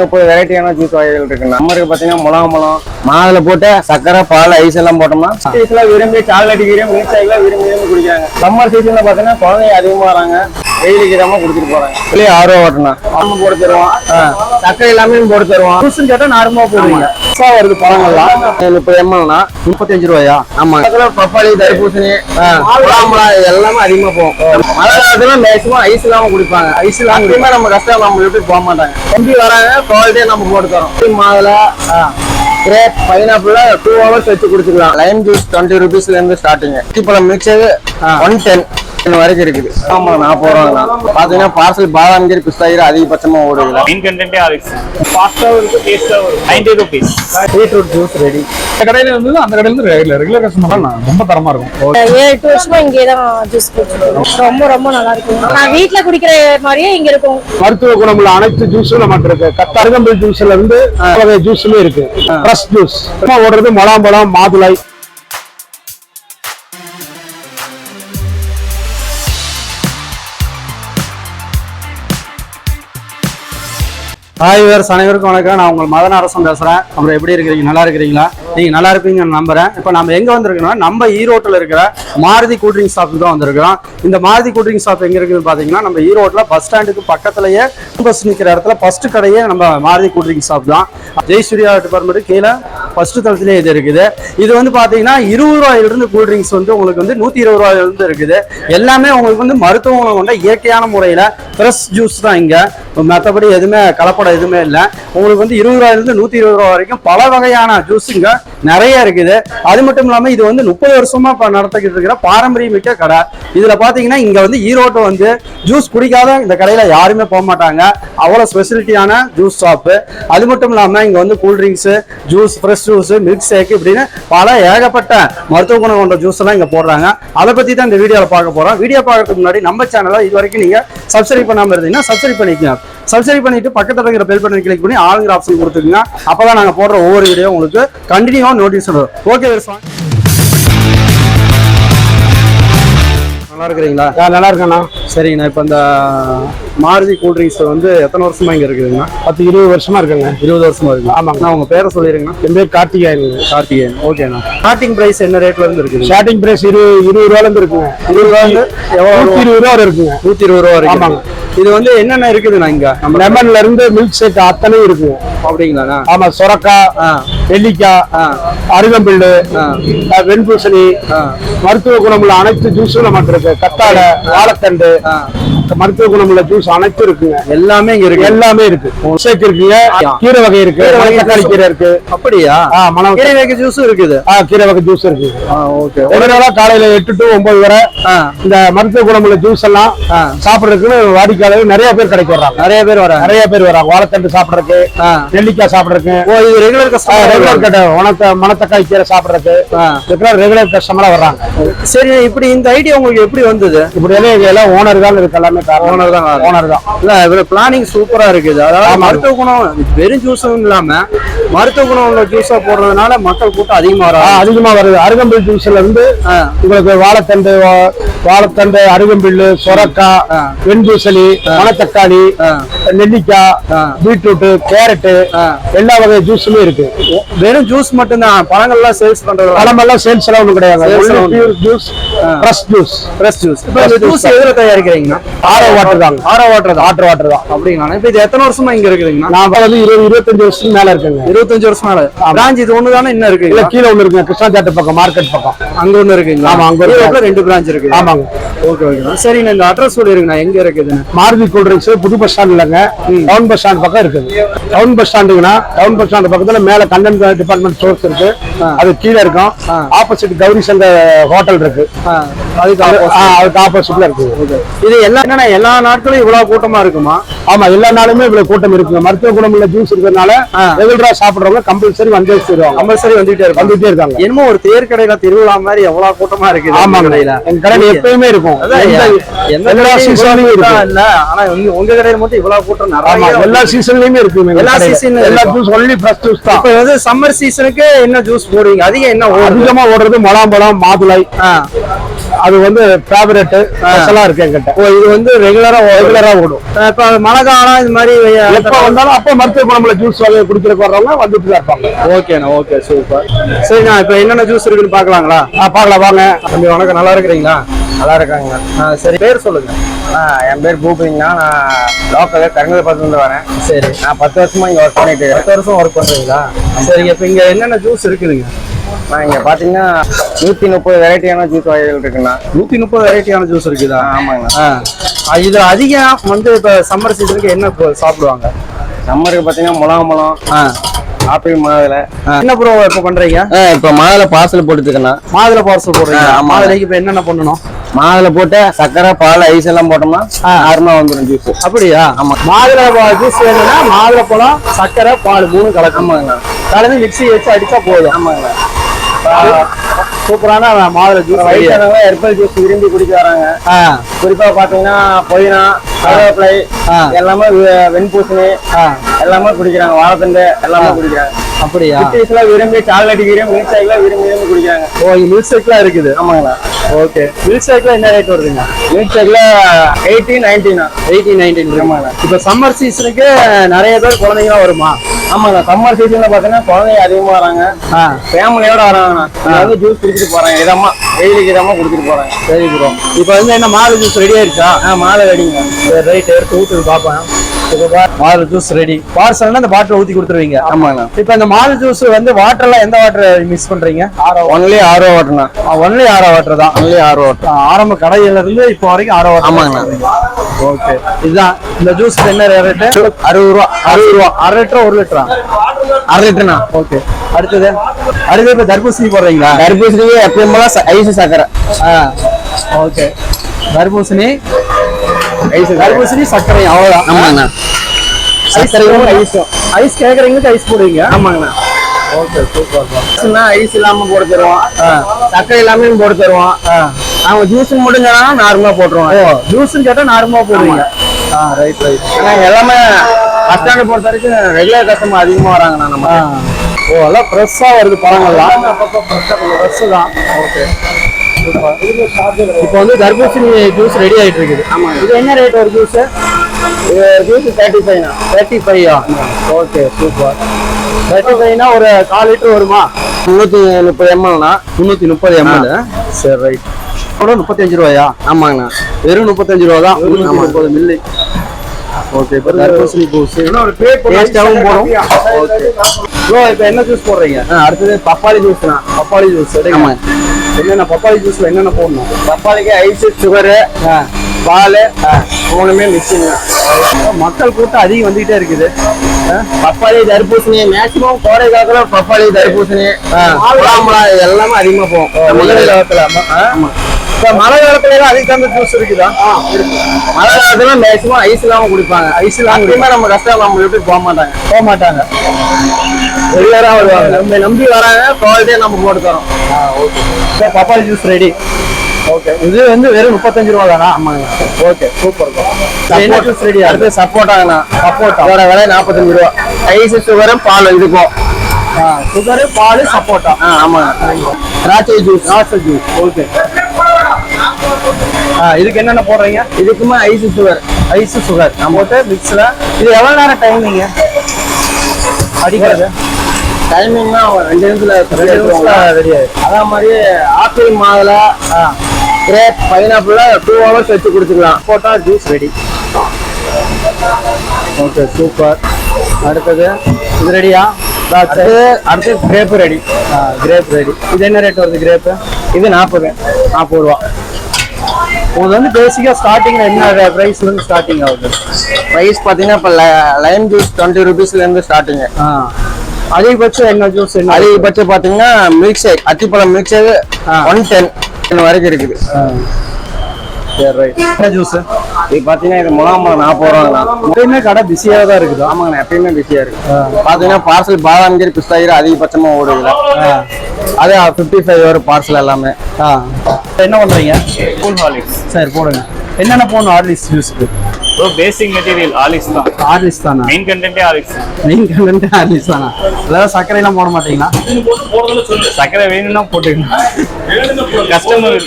முப்பது வெரைட்டியான ஜூஸ் வகைகள் இருக்கு நம்மளுக்கு பாத்தீங்கன்னா முலாம்பழம் மாதுளை போட்டு சக்கரை பால் ஐஸ் எல்லாம் போட்டோம்னா ஐஸ்ல விரும்பி சாக்லேட் கீரையும் மில்க் ஷேக்ல விரும்பி விரும்பி குடிக்கிறாங்க. சம்மர் சீசன்ல பாத்தீங்கன்னா குழந்தைங்க அதிகமா வராங்க. வெயிலுக்கு இதாம குடிச்சிட்டு போறாங்க. வெளியே ஆர்வ ஓட்டணும். போட்டு தருவோம் சக்கரை எல்லாமே போட்டு தருவோம் கேட்டா நார்மலா போடுவீங்க. புதுசா வருது பழங்கள்லாம். முப்பது எம்எல்னா முப்பத்தஞ்சு ரூபாயா? ஆமா. பப்பாளி தர்பூசணி முலாம்பழம் இது எல்லாமே அதிகமா போகும். மழை காலத்துல மேக்ஸிமம் ஐஸ் இல்லாம குடிப்பாங்க. ஐஸ் இல்லாம நம்ம கஷ்டம் நம்ம எப்படி போக மாட்டாங்க. தம்பி வராங்க குவாலிட்டியா நம்ம போட்டு தரோம். மாதுளை கிரேப் பைனாப்பிள் டூ ஹவர்ஸ் வச்சு குடிச்சுக்கலாம். லைம் ஜூஸ் டுவெண்ட்டி ருபீஸ்ல இருந்து ஸ்டார்டிங் இப்போ மிக்ஸ் ஒன் டென் வரைக்கும் இருக்குது. ஆமா நாற்பது ரூபா பாத்தீங்கன்னா பார்சல் பாதாம் கீர் பிஸ்தா கீரை அதிகபட்சமா ஓடுது மெயின் கண்டென்ட்டே ஆர்எக்ஸ் ஃபாஸ்ட்டாகவும் இருக்கும் டேஸ்ட்டாகவும் இருக்கும் ninety rupees beetroot juice ready இந்த கடையில இருந்தது அந்த கடையில இருந்து ரெகுலர் ரெகுலர் கஸ்டமர் தான் ரொம்ப தரமா இருக்கும். ஏழு எட்டு வருஷமா இங்கே தான் ஜூஸ் ரொம்ப ரொம்ப நல்லா இருக்கும். நான் வீட்ல குடிக்கிற மாதிரியே இங்க இருக்கும். மருத்துவ குணமுள்ள அனைத்து ஜூஸும் நம்மகிட்ட இருக்கு. கத்தருகம்பல் ஜூஸ்ல இருந்து ஜூஸுமே இருக்கு. ஃப்ரெஷ் ஜூஸ் ஓடுறது முலாம்பழம் மாதுளை. ஹாய் வேறு அனைவருக்கும் வணக்கம். நான் உங்கள் மதன அரசன் பேசுகிறேன் அப்புறம் எப்படி இருக்கிறீங்க? நல்லா இருக்கிறீங்களா? நீங்கள் நல்லா இருப்பீங்கன்னு நம்புறேன். இப்போ நம்ம எங்கே வந்திருக்கோம்னா நம்ம ஈரோட்டில் இருக்கிற மாருதி கூட்ரிங் ஷாப்புக்கு தான் வந்திருக்கிறோம். இந்த மாருதி கூட்ரிங் ஷாப் எங்கே இருக்குதுன்னு பார்த்தீங்கன்னா நம்ம ஈரோட்டில் பஸ் ஸ்டாண்டுக்கு பக்கத்துலேயே பஸ் நிற்கிற இடத்துல ஃபஸ்ட்டு கடையே நம்ம மாருதி கூட்ரிங் ஷாப் தான். ஜெய் சூர்யா கீழே ஃபர்ஸ்ட் தளத்திலே இது இருக்குது. இது வந்து பார்த்தீங்கன்னா இருபது ரூபாயிலிருந்து கூல்ட்ரிங்க்ஸ் வந்து உங்களுக்கு வந்து நூற்றி இருபது ரூபாயிலிருந்து இருக்குது. எல்லாமே உங்களுக்கு வந்து மருத்துவ உணவு கொண்ட இயற்கையான முறையில் ஃப்ரெஷ் ஜூஸ் தான் இங்கே. மற்றபடி எதுவுமே கலப்படம் எதுவுமே இல்லை. உங்களுக்கு வந்து இருபது ரூபாயிலிருந்து நூற்றி இருபது ரூபா வரைக்கும் பல வகையான ஜூஸ் இங்கே நிறைய இருக்குது. அது மட்டும் இல்லாமல் இது வந்து முப்பது வருஷமா இப்போ நடத்திக்கிட்டு இருக்கிற பாரம்பரியமிக்க கடை. இதில் பார்த்தீங்கன்னா இங்கே வந்து ஈரோட்டை வந்து ஜூஸ் குடிக்காத இந்த கடையில் யாருமே போக மாட்டாங்க. அவ்வளோ ஸ்பெசிலிட்டியான ஜூஸ் ஷாப்பு அது மட்டும் இல்லாமல் இங்கே வந்து cool drinks juice fresh juice milk shake இப்படின்னு பல ஏகப்பட்ட மருத்துவ குணம் கொண்ட ஜூஸ் எல்லாம் இங்கே போடுறாங்க. அதை பற்றி தான் இந்த வீடியோவில் பார்க்க போகிறோம் வீடியோ பார்க்கறதுக்கு முன்னாடி நம்ம சேனலை இது வரைக்கும் நீங்கள் சப்ஸ்கிரைப் பண்ணாமல் இருந்தீங்கன்னா சப்ஸ்கிரைப் பண்ணிக்கோங்க. சப்ஸ்கிரைப் பண்ணிட்டு பக்கத்தில் இருக்கிற பெல் பட்டன் கிளிக் பண்ணி ஆளுங்கிற ஆப்ஷன் அப்போ தான் நாங்கள் போடுற ஒவ்வொரு வீடியோ உங்களுக்கு கண்டினியூவாக நோட்டீஸ் வரும். ஓகே நல்லா இருக்கிறீங்களா? நல்லா இருக்கேண்ணா சரிங்கண்ணா இப்போ இந்த மாருதி கூல்ட்ரிங்க்ஸ் வந்து எத்தனை வருஷமா இங்க இருக்குதுங்கண்ணா? பத்து இருபது வருஷமா இருக்குங்க. இருபது வருஷமா இருக்கு ஆமாங்க. உங்க பேரை சொல்லிருங்கண்ணா. என் பேர் கார்த்திகேயன். கார்த்திகேயன். ஓகேண்ணா. ஸ்டார்டிங் பிரைஸ் என்ன ரேட்ல இருந்து இருக்குது ஸ்டார்டிங் பிரைஸ் இரு இருபது ரூபால இருந்து இருக்குங்க. இருபது ரூபா வந்து எவ்வளவு நூத்தி இருபது ரூபா இருக்குங்க. நூத்தி இருபது ரூபா வரைக்கும். ஆமாங்க. இது வந்து என்னென்ன இருக்குதுண்ணா இங்க? நம்ம லெமன்ல இருந்து மில்க் ஷேக் அத்தனையும் இருக்குங்க. அப்படிங்களாண்ணா? ஆமா சொரக்காய் நெல்லிக்காய். அஹ், வெண்பூசணி மருத்துவ குணமுள்ள அனைத்து ஜூஸும் நம்மகிட்ட இருக்கு. கத்தாழை வாழைத்தண்டு ஆ மருத்துவ குணமுள்ள ஜூஸ் அனைத்தும் இருக்குங்க. எல்லாமே இங்க இருக்கு. எல்லாமே இருக்கு. ஷேக் இருக்குங்க. கீரை வகை இருக்கு வகை தக்காளி. கீரை இருக்கு. அப்படியா? மனம் கீரை வைக்க ஜூஸும் இருக்குது. கீரை வகை ஜூஸ் இருக்கு. ஓகே. காலையில எட்டு டு ஒன்பது வரை இந்த மருத்துவ குணமுள்ள ஜூஸ் எல்லாம். சாப்பிடுறதுக்குன்னு வாடிக்கையாளர் நிறைய பேர் கடைக்கு வர்றாங்க. நிறைய பேர் வராங்க. நிறைய பேர் வராங்க. வாழைத்தண்டு சாப்பிடுறதுக்கு. நெல்லிக்காய் சாப்பிடுறதுக்கு. ஓ இது ரெகுலர் கஸ்டமர் ரெகுலர் கடை மணத்தக்காய் கீரை சாப்பிடுறதுக்கு. ரெகுலர் கஸ்டமரா வர்றாங்க. சரி இப்படி இந்த ஐடியா உங்களுக்கு எப்படி வந்தது? இப்படி எல்லாம் ஓனர் தான் இருக்கு எல்லாமே தான் காரணம். ஓனர் தான். இல்ல இவர பிளானிங் சூப்பரா இருக்குது. அதாவது. மருத்துவ குணம் வெறும் ஜூஸும் இல்லாம மருத்துவ குணம் உள்ள ஜூஸா போடுறதுனால மக்கள் கூட்டம் அதிகமா வராங்க. அதிகமா வருது. அருகம்பில் ஜூஸ்ல இருந்து. உங்களுக்கு வாழைத்தண்டு வாழைத்தண்டு அருகம்பில்லு சொரக்காய். வெண்பூசணி மணத்தக்காளி. நெல்லிக்காய் ஆ. Beetroot carrot. எல்லா வகை ஜூஸுமே இருக்கு. வெறும் ஜூஸ் மட்டும்தான். பழங்கள்லாம் சேல்ஸ் பண்றது பழமெல்லாம் சேல்ஸ் எல்லாம் எல்லாம் கிடையாது. Juice fresh juice fresh juice juice எதுல தயாரிக்கிறீங்கன்னா? ஆரோ வாட்டர் தாங்க ஆரோ வாட்டர் தான். வாட்டர் வாட்டர் தான். அப்படிங்களா இப்போ இது எத்தனை வருஷமா இங்க இருக்குதுங்கண்ணா? நான் வந்து இருபது இருபத்தஞ்சு வருஷத்துக்கு மேல இருக்குங்க. இருபத்தஞ்சு வருஷம் மேல. பிரான்ச் இது ஒண்ணு தானே இன்னும் இல்ல இருக்குங்களா கீழே ஒண்ணு இருக்குங்க. கிருஷ்ணா தேட்டர் பக்கம் மார்க்கெட் பக்கம். அங்க ஒண்ணு இருக்குங்களா? ஆமா, அங்க ஒரு ரெண்டு பிரான்ச் இருக்கு ஆமாங்க. ஓகே ஓகே சரிண்ணா இந்த அட்ரஸ் சொல்லிருங்கண்ணா. எங்க இருக்குதுன்னு. மாருதி கூல்ட்ரிங்க்ஸ் புது பஸ் ஸ்டாண்ட் இல்லைங்க. டவுன் பஸ் ஸ்டாண்ட் பக்கம் இருக்குது. டவுன் பஸ் ஸ்டாண்டுங்கன்னா டவுன் பஸ் ஸ்டாண்ட் பக்கத்துல மேல கண்டன் டிபார்ட்மெண்ட் ஸ்டோர்ஸ் இருக்கு. அது கீழே இருக்கும். ஆப்போசிட் கௌரி சங்கர் ஹோட்டல் இருக்கு. அது- ஆப்போசிட்ல இருக்கு. இது எல்லா என்னண்ணா எல்லா நாட்களும் இவ்வளவு கூட்டமா இருக்குமா? ஆமா எல்லா நாளுமே இவ்வளவு கூட்டம் இருக்குங்க மருத்துவ குணமுள்ள ஜூஸ் இருக்கிறதுனால. ரெகுலரா சாப்பிடுறவங்க கம்பல்சரி வந்து சேருவாங்க கம்பல்சரி வந்துட்டே வந்துட்டே இருக்காங்க. என்னமோ ஒரு தேர் கடையில திருவிழா மாதிரி எவ்வளவு கூட்டமா இருக்குது கடையில? எங்க கடை எப்பயுமே இருக்கும். எல்லா சீசன்லயும் இருக்கு இல்ல. ஆனா உங்க- கடையில மட்டும் இவ்வளவு கூட்டம் ஆமா நிறைய எல்லா சீசன்லயுமே இருக்கு எல்லா இருக்கும். ஜூஸ் ஒன்லி ஃப்ரெஷ் ஜூஸ் தான். இப்ப வந்து சம்மர் சீசனுக்கு என்ன ஜூஸ் போடுவீங்க? அதிகம் என்ன அதிகமா ஓடுறது முலாம்பழம் மாதுளை. அது வந்து ஃபேவரட் ஸ்பெஷலா இருக்கு என்கிட்ட. ஓ இது வந்து ரெகுலரா ரெகுலரா ஓடும். இப்ப மழை காலம் இது மாதிரி எப்ப வந்தாலும் அப்ப மருத்துவ குணம்ல ஜூஸ் வகை குடிக்கிறதுக்கு வர்றவங்க வந்துட்டு தான் இருப்பாங்க. ஓகேண்ணா ஓகே சூப்பர் சரிண்ணா இப்ப என்னென்ன ஜூஸ் இருக்குன்னு பாக்கலாங்களா ஆ, பார்க்கலாம் வாங்க. தம்பி வணக்கம். நல்லா இருக்கிறீங்களா? நல்லா இருக்காங்க சரி. பேர் சொல்லுங்க. என் பேர் பூபிங்கண்ணா நான் லோக்கல் கருங்கல்பத்துலேருந்து வரேன். சரி. நான் பத்து வருஷமா இங்கே ஒர்க் பண்ணிட்டு பத்து வருஷம் ஒர்க் பண்றீங்களா? சரிங்க இப்ப இங்க என்னென்ன ஜூஸ் இருக்குதுங்க? நான் இங்கே பார்த்தீங்கன்னா நூற்றி முப்பது வெரைட்டியான ஜூஸ் வகைகள் இருக்குண்ணா. நூத்தி முப்பது வெரைட்டியான ஜூஸ் இருக்குதா? ஆமாங்கண்ணா ஆ இது அதிகம் வந்து இப்ப சம்மர் சீசனுக்கு என்ன சாப்பிடுவாங்க? சம்மருக்கு பார்த்தீங்கன்னா முலாம்பழம் ஆ. ஆப்பிள் மாதுளை. என்ன ப்ரோ இப்ப பண்றீங்க? இப்போ மாதுளை பார்சல் போட்டுருக்கேண்ணா மாதுளை பார்சல் போடுறீங்க. மாதுளைக்கு இப்ப என்னென்ன பண்ணணும்? மாதுளை போட்டு சர்க்கரை பால் ஐஸ் எல்லாம் போட்டோம்னா நார்மலாக வந்துடும் ஜூஸ் அப்படியா? ஆமா. மாதுளை ஜூஸ் வேணும்னா மாதுளை பழம் சர்க்கரை பால் மூணு கலக்கும். ஆமாங்கண்ணா கலந்து மிக்ஸி வச்சு அடிச்சா போதும். ஆமாங்கண்ணா சூப்பரான மாதுளை ஜூஸ் வயசானவங்க ஹெர்பல் ஜூஸ் விரும்பி குடிக்க வராங்க. குறிப்பா பாத்தீங்கன்னா புதினா கருவேப்பிலை. எல்லாமே வெண்பூசணி எல்லாமே குடிக்கிறாங்க. வாழைத்தண்டு எல்லாமே குடிக்கிறாங்க. அப்படியா? விரும்பி சாக்லேட் கீரையும் மில்க் ஷேக்லாம் விரும்பி விரும்பி குடிக்கிறாங்க. ஓ மில்க் ஷேக்லாம் இருக்குது. ஆமாங்கண்ணா. ஓகே. மில்க் ஷேக்ல என்ன ரேட் வருதுங்க? மில்க் ஷேக்ல எயிட்டி நைன்டினா எயிட்டி நைன்டீன் ஆமாண்ணா. இப்போ சம்மர் சீசனுக்கு நிறைய பேர் குழந்தைங்களாம் வருமா? ஆமாண்ணா சம்மர் சீசன்ல பாத்தீங்கன்னா குழந்தைங்க அதிகமா வராங்க. ஆ. ஃபேமிலியோட வராங்கண்ணா. வந்து ஜூஸ் குடிச்சிட்டு போறாங்க. இதமா வெயிலுக்கு இதமா குடிச்சிட்டு போறாங்க. சரி ப்ரோ இப்போ வந்து என்ன மாதுளை ஜூஸ் ரெடி ஆயிருச்சா ஆ மாலை வெடிங்க சரி ரைட் எடுத்து ஊற்றி பார்ப்பேன் மாதுளை ஜூஸ் ரெடி பார்சல்னா இந்த பாட்டில் ஊற்றி கொடுத்துருவீங்க. ஆமாண்ணா இப்போ இந்த மாதுளை ஜூஸ் வந்து வாட்டர்லாம் எந்த வாட்டர் மிக்ஸ் பண்றீங்க? ஒன்லி ஆரோ வாட்டர்ண்ணா ஒன்லி ஆரோ வாட்டர் தான். ஒன்லி ஆரோ வாட்டர் ஆரம்ப கடையில இருந்து இப்போ வரைக்கும் ஆரோ வாட்டர் ஆமாங்கண்ணா. ஓகே இதுதான். இந்த ஜூஸ் என்ன ரேட்டு அறுபது ரூபா. அறுபது ரூபா. அரை லிட்டர் ஒரு லிட்டரா? அரை லிட்டர்ண்ணா. ஓகே அடுத்தது? அடுத்தது இப்போ தர்பூசணி போடுறீங்களா? தர்பூசணிக்கு எப்பயும் போல ஐஸ் சக்கரை. ஆ ஓகே தர்பூசணி தர்பூசணி சர்க்கரை அவ்வளோதான் ஆமாங்கண்ணா. சர்க்கரையும் ஐஸும் ஐஸ். கேட்குறீங்களுக்கு ஐஸ் போடுவீங்க. ஆமாங்கண்ணா. ஓகே சூப்பர் ஐஸ்னா ஐஸ் இல்லாம போட்டு தருவோம் சர்க்கரை இல்லாம போட்டு தருவோம் அவங்க ஜூஸ் முடிஞ்சனா நார்மலா போட்டுருவோம் ஓ. ஜூஸ்னு கேட்டால் நார்மலாக போடுவீங்க. ஆ ரைட் ரைட் ஏன்னா எல்லாமே பஸ் ஸ்டாண்ட் பொறுத்த வரைக்கும் ரெகுலர் கஸ்டமர் அதிகமா வராங்கண்ணா நம்ம ஓ எல்லாம் ஃப்ரெஷ்ஷாக வருது பழங்கள்லாம். ஃப்ரெஷ்ஷு தான். ஓகே இப்போ வந்து தர்பூசணி ஜூஸ் ரெடி ஆயிட்டு இருக்குது ஆமாங்க. இது என்ன ரேட் ஒரு ஜூஸ் ஜூஸ் தேர்ட்டி ஃபைவ்ண்ணா தேர்ட்டி ஃபைவா ஓகே சூப்பர் தேர்ட்டி ஃபைவ்னா ஒரு கால் லிட்டர் வருமா? முந்நூற்றி முப்பது எம்எல்னா முந்நூற்றி முப்பது எம்எல் சரி ரைட் கூட முப்பத்தஞ்சு ரூபாயா? ஆமாங்கண்ணா வெறும் முப்பத்தஞ்சு ரூபா தான். முப்பது மில்லி. ஓகே இப்போ தர்பூசணி ஜூஸ் டேஸ்டாகவும் போடும். ஓகே ப்ரோ இப்போ என்ன ஜூஸ் போடுறீங்க? அடுத்தது பப்பாளி ஜூஸ்ண்ணா பப்பாளி ஜூஸ் ஆமாங்க. என்னென்ன பப்பாளி ஜூஸ்ல என்னென்ன போடணும்? பப்பாளிக்கு ஐஸ் சுகரு பால் மூணுமே மிக்சிங்க மக்கள் கூட்டம் அதிகம் வந்துகிட்டே இருக்குது. பப்பாளி தர்பூசணி மேக்சிமம் கோடை காலத்துல பப்பாளி தர்பூசணி எல்லாமே அதிகமா போகும். இப்போ மழை காலத்துல அதுக்கு தகுந்த ஜூஸ் இருக்குதா? மழை காலத்துல மேக்சிமம் ஐஸ் இல்லாம குடிப்பாங்க. ஐஸ் இல்லாம நம்ம கஷ்டம் நம்ம விட்டு போக மாட்டாங்க. போக மாட்டாங்க. ரெகுலரா வருவாங்க. நம்ம நம்பி வராங்க குவாலிட்டியா நம்ம போட்டு தரோம். இப்போ பப்பாளி ஜூஸ் ரெடி ஓகே இது வந்து வெறும் முப்பத்தஞ்சு ரூபா தானா? ஆமாங்க. ஓகே சூப்பர் ஜூஸ் ரெடி அடுத்து சப்போட்டாங்கண்ணா சப்போட்டா அதோட விலை நாற்பத்தஞ்சு ரூபா. ஐஸ் சுகரும் பால் இதுக்கும் சுகரு பால் சப்போட்டா ஆ. ஆமாங்க. திராட்சை ஜூஸ் நாசல் ஜூஸ் ஓகே இதுக்கு என்னென்ன போடுறீங்க? இதுக்குமே ஐஸ் சுகர் ஐஸ் சுகர் நம்ம போட்டு மிக்ஸில் இது எவ்வளோ நேரம் டைமிங்க அடிக்கிறது. டைமிங்னா ரெண்டு நிமிஷத்துல ரெண்டு நிமிஷத்துல ரெடி ஆயிடும் அதே மாதிரி ஆப்பிள் மாதுளை கிரேப் பைனாப்பிள் டூ ஹவர்ஸ் வச்சு குடிச்சுக்கலாம். போட்டா ஜூஸ் ரெடி ஓகே சூப்பர் அடுத்தது இது ரெடியா அடுத்து அடுத்து கிரேப் ரெடி கிரேப் ரெடி இது என்ன ரேட் வருது கிரேப்பு இது நாற்பது. நாற்பது ரூபா. உங்களுக்கு வந்து பேசிக்காக ஸ்டார்டிங்கில் என்ன ப்ரைஸ்ல இருந்து ஸ்டார்டிங் ஆகுது? ப்ரைஸ் பார்த்தீங்கன்னா இப்போ லைம் ஜூஸ் டுவெண்ட்டி ருபீஸ்லேருந்து ஸ்டார்டிங்கு ஆ. அதிகபட்சம் என்ன ஜூஸ் என்ன? அதிகபட்சம் பார்த்தீங்கன்னா மில்க் ஷேக் அத்திப்பழம் மில்க் ஷேக் ஒன் டென் வரைக்கும் இருக்குது. சரி ரைட் என்ன ஜூஸ் இது பார்த்தீங்கன்னா இது முலாம்பழம் நாற்பது ரூபாங்கண்ணா. எப்பயுமே கடை பிஸியாக தான் இருக்குது? ஆமாங்கண்ணா எப்பயுமே பிஸியாக இருக்கு. பார்த்தீங்கன்னா பார்சல் பாதாம் கீர் பிஸ்தா கீர் அதிகபட்சமாக ஓடுதுல அது ஃபிஃப்டி ஃபைவ் வரும் பார்சல் எல்லாமே. ஆ. என்ன பண்ணுறீங்க கூல் ஹாலிக்ஸ் சரி போடுங்க. என்னென்ன போடணும் ஆர்லிஸ் ஜூஸ்க்கு ப்ரோ பேசிக் மெட்டீரியல் ஹாலிக்ஸ் தான். ஆர்லிஸ் தானா? மெயின் கண்டென்ட்டே ஹாலிக்ஸ் மெயின் கண்டென்ட் ஆர்லிஸ் தானா? அதாவது சர்க்கரைலாம் போட மாட்டீங்களா? சக்கரை வேணும்னா போட்டுக்கலாம் கஸ்டமர்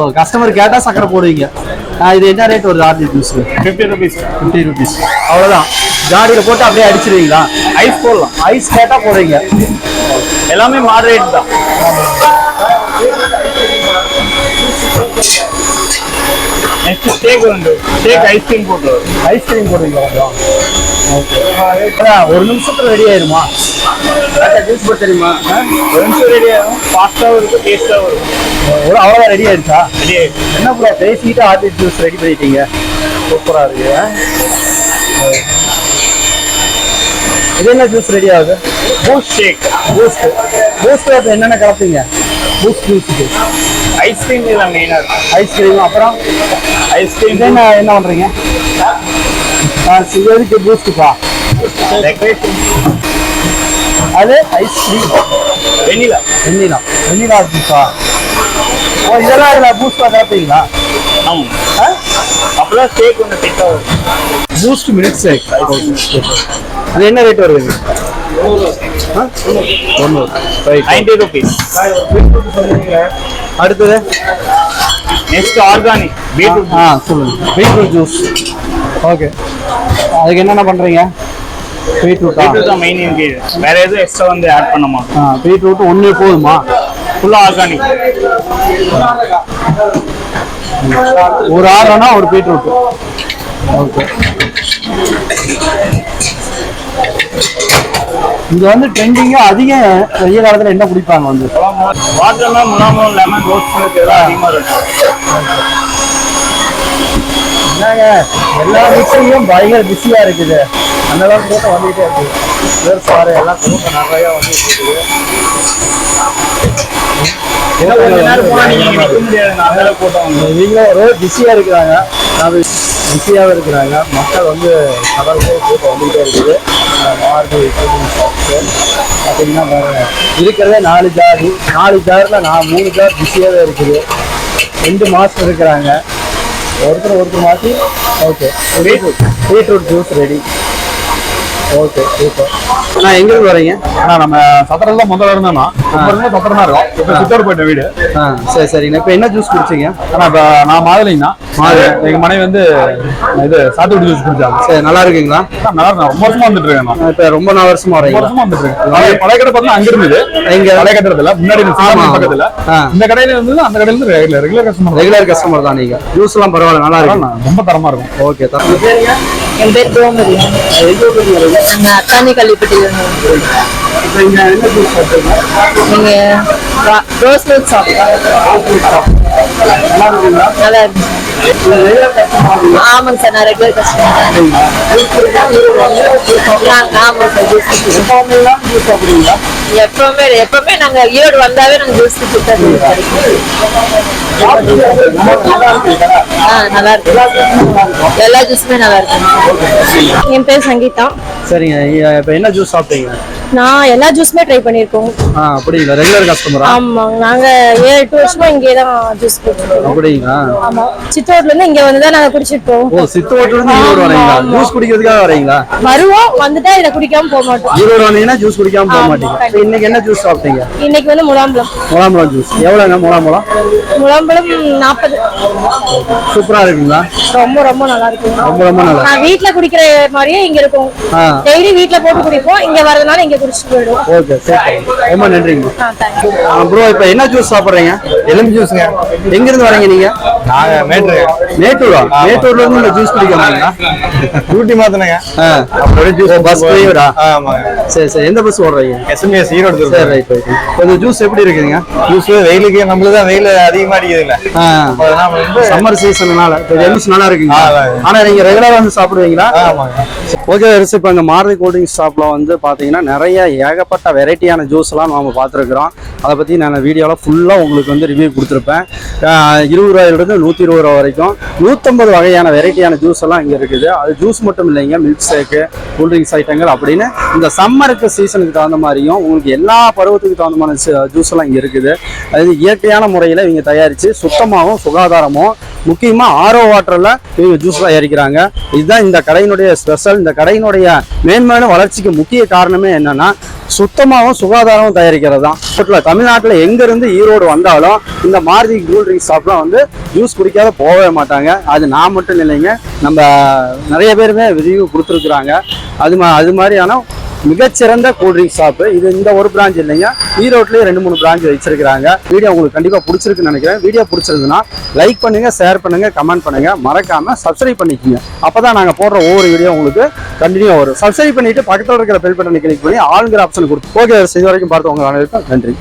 ஓ கஸ்டமர் கேட்டா சக்கரை போடுவீங்க. இது என்ன ரேட் வருது RT juice fifty rupees fifty rupees அவ்வளோதான் ஜாடியில போட்டு அப்படியே அடிச்சிருவீங்களா? ஐஸ் போடலாம். ஐஸ் கேட்டா போடுறீங்க எல்லாமே மாடரேட் தான். நெக்ஸ்ட் ஸ்டேக் உண்டு. ஸ்டேக் ஐஸ்கிரீம் போட்டு ஐஸ்கிரீம் போடுவீங்க கொஞ்சம். ஓகே ஒரு நிமிஷத்துல ரெடி ஆயிருமா? ஜூஸ் போட்டு தெரியுமா? ஒரு நிமிஷம் ரெடி ஆகும் ஃபாஸ்ட்டாகவும் இருக்கும் டேஸ்ட்டாகவும் இருக்கும் ஒரு அவ்வளோதான் ரெடி ஆயிருச்சா? ரெடி ஆகிடும் என்ன ப்ரோ பேசிக்கிட்டு ஆர்டி ஜூஸ் ரெடி பண்ணிட்டீங்க? சூப்பரா இருக்கு? இது என்ன ஜூஸ் ரெடி ஆகுது? பூஸ்ட் ஷேக் பூஸ்ட் பூஸ்ட் என்னென்ன கலப்பீங்க? பூஸ்ட் ஜூஸுக்கு ஐஸ்கிரீம் இதில் மெயினாக இருக்கும். ஐஸ்கிரீம் அப்புறம்? ஐஸ்கிரீம் என்ன என்ன பண்றீங்க? ஆ, இது எதுக்கு பூஸ்ட்டுப்பா டெக்கரேஷன் அது ice cream vanilla vanilla vanilla ஜூஸா ஓ இதெல்லாம் இதில் பூஸ்டாக கலப்பீங்களா ஆமாம் அப்போதான் ஷேக் ஒன்று திக்காக வரும் பூஸ்ட் மினிட் ஷேக் அது என்ன ரேட் வருதுங்க தொண்ணூறு ரைட் நைன்டி ருபீஸ் அடுத்தது? நெக்ஸ்ட் ஆர்கானிக் பீட்ரூட் ஆ சொல்லுங்க. பீட்ரூட் ஜூஸ் ஓகே அதுக்கு என்னென்ன பண்ணுறீங்க பீட்ரூட்டா பீட்ரூட் தான் மெயின் இன்கிரீடியன்ட் வேற எதுவும் எக்ஸ்ட்ரா வந்து ஆட் பண்ண மாட்டோம். ஆ பீட்ரூட் ஒன்றே போதுமா? ஃபுல்லாக ஆர்கானிக் ஒரு ஆறுனா ஒரு பீட்ரூட் ஓகே இங்க வந்து ட்ரெண்டிங்கா அதிகம் வெய்ய காலத்துல என்ன குடிப்பாங்க வந்து? வாட்டர்லாம் முலாமம் லெமன் ரோஸ் அதிகமாக இருக்கும். என்னங்க? எல்லா மிக்சிங்கும் பயங்கர பிஸியா இருக்குது. அந்த அளவுக்கு கூட்டம் வந்துகிட்டே இருக்கு. வேறு சாறு எல்லாம் கூட்டம் நிறைய வந்துட்டு இருக்குது. இன்னும் கொஞ்ச நேரம் போனால் நீங்கள் நிற்க முடியாது. அந்த அளவுக்கு கூட்டம் வந்து இவங்களும் ஒரு பிஸியா இருக்கிறாங்க. பிஸியாக பிஸியாகவும் இருக்கிறாங்க. மக்கள் வந்து கடலுக்கே கூட்டம் வந்துகிட்டே இருக்குது. மார்க்கு பார்த்தீங்கன்னா பாருங்க இருக்கிறதே நாலு ஜாடி நாலு ஜாரில் நான் மூணு ஜார் பிஸியாகவே இருக்குது. ரெண்டு மாதம் இருக்கிறாங்க. ஒருத்தர் ஒருத்தர் மாற்றி okay beetroot beetroot juice ready okay super அண்ணா எங்கிருந்து வரீங்க? ஆனா நம்ம சத்திரம் தான் முதல்ல இருந்தோம்னா சத்திரம் தான் இருக்கோம். இப்ப சித்தோடு போயிட்ட வீடு. ஆ சரி சரிங்கண்ணா. இப்போ என்ன ஜூஸ் குடிச்சீங்க? ஆனா இப்ப நான் மாதுளைங்கண்ணா. மாதுளை. எங்க மனைவி வந்து இது சாத்துக்குடி ஜூஸ் குடிச்சாங்க. சரி நல்லா இருக்குங்களா? நல்லா இருக்கு. ரொம்ப வருஷமா வந்துட்டு இருக்கேன் நான். இப்போ ரொம்ப நாள் வருஷமா ரொம்ப வரீங்களா வருஷமா வந்துட்டு இருக்கேன். பழைய- கடை பார்த்தா அங்க இருந்தது. எங்க? பழைய கட்டடத்துல முன்னாடி. பக்கத்துல. இந்த கடையில இருந்தது அந்த கடையில இருந்து regular regular customer regular customer தான் நீங்க. ஜூஸ் எல்லாம் பரவாயில்ல நல்லா இருக்கு. ரொம்ப தரமா இருக்கும். ஓகே தான் என் பேர் கோமதி. நாங்க அத்தானி கள்ளிப்பட்டியில நீங்க ரோஸ் மில்க் சாப்பிட்டோம் நல்லா இருந்துச்சு. ஆமாங்க சார் நான் ரெகுலர் கஸ்டமர் ஆமாங்க சார் ஜூஸ் எப்பவுமே எப்பவுமே நாங்க ஈரோடு வந்தாவே நாங்க ஜூஸ் குடிச்சு ஆ நல்லா இருக்கு. எல்லா ஜூஸுமே நல்லா இருக்கு. என் பேர் சங்கீதா சரிங்க இப்போ என்ன ஜூஸ் சாப்பிட்டீங்க? நான் எல்லா ஜூஸுமே ட்ரை பண்ணியிருக்கோம். ஆ அப்படிங்களா? ரெகுலர் கஸ்டமரா ஆமாங்க நாங்க ஏழு எட்டு வருஷமா இங்கே தான் ஜூஸ் குடிச்சிருக்கோம் அப்படிங்களா? ஆமா சித்தோட்ல இருந்து இங்க வந்து தான் நாங்க குடிச்சிட்டு போவோம் ஓ சித்து ஓட்டுல இருந்து ஈரோடு வரீங்களா ஆமா. ஜூஸ் குடிக்கிறதுக்காக வரீங்களா வருவோம் வந்துட்டா இதை குடிக்காம போக மாட்டோம். ஈரோடு வந்தீங்கன்னா ஜூஸ் குடிக்காம போக ஆமா, மாட்டீங்க. இன்னைக்கு என்ன ஜூஸ் சாப்பிட்டீங்க? இன்னைக்கு வந்து முலாம்பழம். முலாம்பழம் ஜூஸ் எவ்வளோங்க முலாம்பழம்? முலாம்பழம் நாற்பது சூப்பரா இருக்குங்களா? ரொம்ப ரொம்ப நல்லா இருக்கும். ரொம்ப ரொம்ப நல்லா நான் வீட்ல குடிக்கிற மாதிரியே இங்க இருக்கும். டெய்லி வீட்ல போட்டு குடிப்போம். இங்க வரதுனால இங்க குடிச்சிட்டு போயிடுவோம். ஓகே சரி ரொம்ப நன்றிங்க. ப்ரோ இப்போ என்ன ஜூஸ் சாப்பிட்றீங்க? எலும்பு ஜூஸ்ங்க எங்க இருந்து வரீங்க நீங்க? மேட்டூரா. மேட்டூர்ல இருந்து இந்த ஜூஸ் குடிக்க வரீங்களா டியூட்டி மாத்தினங்க. ஆ. அப்படியே ஜூஸ் பஸ் ஆமாங்க. சரி சரி. எந்த பஸ் ஓடுறீங்க? எஸ்எம்எஸ் ஈரோடு சரி ரைட் இந்த ஜூஸ் எப்படி இருக்குதுங்க? ஜூஸ் வெயிலுக்கு நம்மளுக்கு தான் வெயில் அதிகமா வந்து சம்மர் சீசன்னால ஜூஸ் நல்லா இருக்குங்க. ஆனா நீங்க ரெகுலரா வந்து சாப்பிடுவீங்களா? ஓகே இப்போ இந்த மாருதி கூல்ட்ரிங்க் ஷாப்பில் வந்து பார்த்தீங்கன்னா நிறைய ஏகப்பட்ட வெரைட்டியான ஜூஸ்லாம் நாம் பார்த்துருக்குறோம். அதை பற்றி நான் வீடியோவில் ஃபுல்லாக உங்களுக்கு வந்து ரிவ்யூ கொடுத்துருப்பேன். இருபது ரூபாயிலிருந்து நூற்றி இருபது ரூபா வரைக்கும் நூற்றம்பது வகையான வெரைட்டியான ஜூஸ் எல்லாம் இங்கே இருக்குது. அது ஜூஸ் மட்டும் இல்லைங்க மில்க் ஷேக்கு கூல்ட்ரிங்க்ஸ் ஐட்டங்கள் அப்படின்னு. இந்த சம்மருக்கு சீசனுக்கு தகுந்த மாதிரியும் உங்களுக்கு எல்லா பருவத்துக்கு தகுந்த மாதிரி ஜூஸ் எல்லாம் இங்கே இருக்குது. அது இயற்கையான முறையில் இவங்க தயாரித்து சுத்தமாகவும் சுகாதாரமும் முக்கியமாக ஆரோ வாட்டரில் இவங்க ஜூஸ் தயாரிக்கிறாங்க. இதுதான் இந்த கடையினுடைய ஸ்பெஷல் இந்த கடையினுடைய மேன்மையான வளர்ச்சிக்கு முக்கிய காரணமே என்னன்னா சுத்தமாகவும் சுகாதாரமும் தயாரிக்கிறது தான் இப்ப தமிழ்நாட்டில் எங்கேருந்து ஈரோடு வந்தாலும் இந்த மாருதி கூல் ட்ரிங்க் ஷாப்லாம் வந்து ஜூஸ் குடிக்காத போகவே மாட்டாங்க. அது நான் மட்டும் இல்லைங்க. நம்ம நிறைய பேருமே ரிவ்யூ கொடுத்துருக்குறாங்க. அது மா அது மாதிரியான மிகச்சிறந்த கூல்ட்ரிங்க் ஷாப்பு இது இந்த ஒரு பிரான்ச் இல்லைங்க. ஈரோட்லேயே ரெண்டு மூணு பிரான்ச் வச்சிருக்கிறாங்க. வீடியோ உங்களுக்கு கண்டிப்பாக பிடிச்சிருக்குன்னு நினைக்கிறேன். வீடியோ பிடிச்சிருந்துன்னா லைக் பண்ணுங்க ஷேர் பண்ணுங்க கமெண்ட் பண்ணுங்க. மறக்காம சப்ஸ்கிரைப் பண்ணிக்கோங்க. அப்பதான் நாங்கள் போடுற ஒவ்வொரு வீடியோ உங்களுக்கு கண்டினியூ வரும். சப்ஸ்கிரைப் பண்ணிட்டு பக்கத்தில் இருக்கிற பெல் பட்டனை கிளிக் பண்ணி ஆளுங்கிற ஆப்ஷன் கொடுத்து ஓகே இது வரைக்கும் பார்த்து உங்களுக்கு நன்றி.